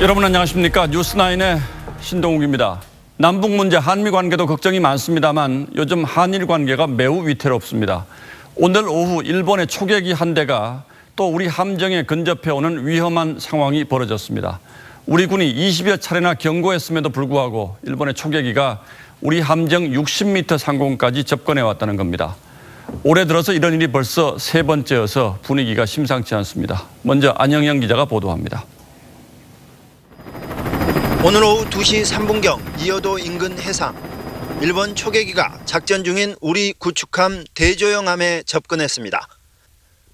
여러분 안녕하십니까 뉴스나인의 신동욱입니다. 남북 문제 한미 관계도 걱정이 많습니다만 요즘 한일 관계가 매우 위태롭습니다. 오늘 오후 일본의 초계기 한 대가 또 우리 함정에 근접해 오는 위험한 상황이 벌어졌습니다. 우리 군이 20여 차례나 경고했음에도 불구하고 일본의 초계기가 우리 함정 60m 상공까지 접근해 왔다는 겁니다. 올해 들어서 이런 일이 벌써 세 번째여서 분위기가 심상치 않습니다. 먼저 안영영 기자가 보도합니다. 오늘 오후 2시 3분경 이어도 인근 해상 일본 초계기가 작전 중인 우리 구축함 대조영함에 접근했습니다.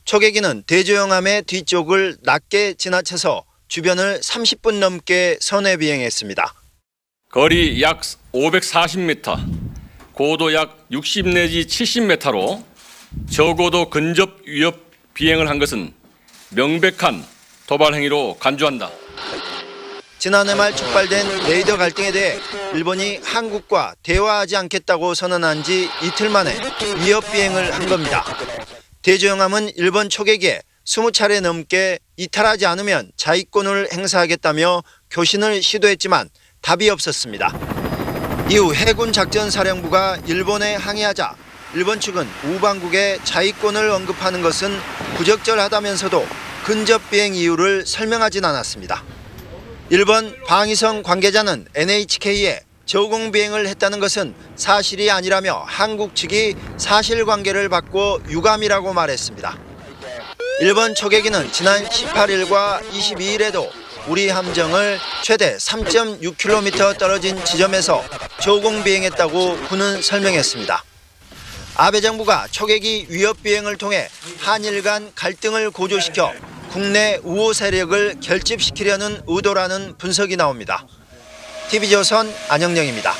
초계기는 대조영함의 뒤쪽을 낮게 지나쳐서 주변을 30분 넘게 선회 비행했습니다. 거리 약 540m, 고도 약 60 내지 70m로 저고도 근접 위협 비행을 한 것은 명백한 도발 행위로 간주한다. 지난해 말 촉발된 레이더 갈등에 대해 일본이 한국과 대화하지 않겠다고 선언한 지 이틀 만에 위협 비행을 한 겁니다. 대조영함은 일본 초계기에 20차례 넘게 이탈하지 않으면 자위권을 행사하겠다며 교신을 시도했지만 답이 없었습니다. 이후 해군 작전 사령부가 일본에 항의하자 일본 측은 우방국의 자위권을 언급하는 것은 부적절하다면서도 근접 비행 이유를 설명하진 않았습니다. 일본 방위성 관계자는 NHK에 저공 비행을 했다는 것은 사실이 아니라며 한국 측이 사실관계를 받고 유감이라고 말했습니다. 일본 초계기는 지난 18일과 22일에도 우리 함정을 최대 3.6km 떨어진 지점에서 저공 비행했다고 군은 설명했습니다. 아베 정부가 초계기 위협 비행을 통해 한일 간 갈등을 고조시켜 국내 우호 세력을 결집시키려는 의도라는 분석이 나옵니다. TV조선 안영영입니다.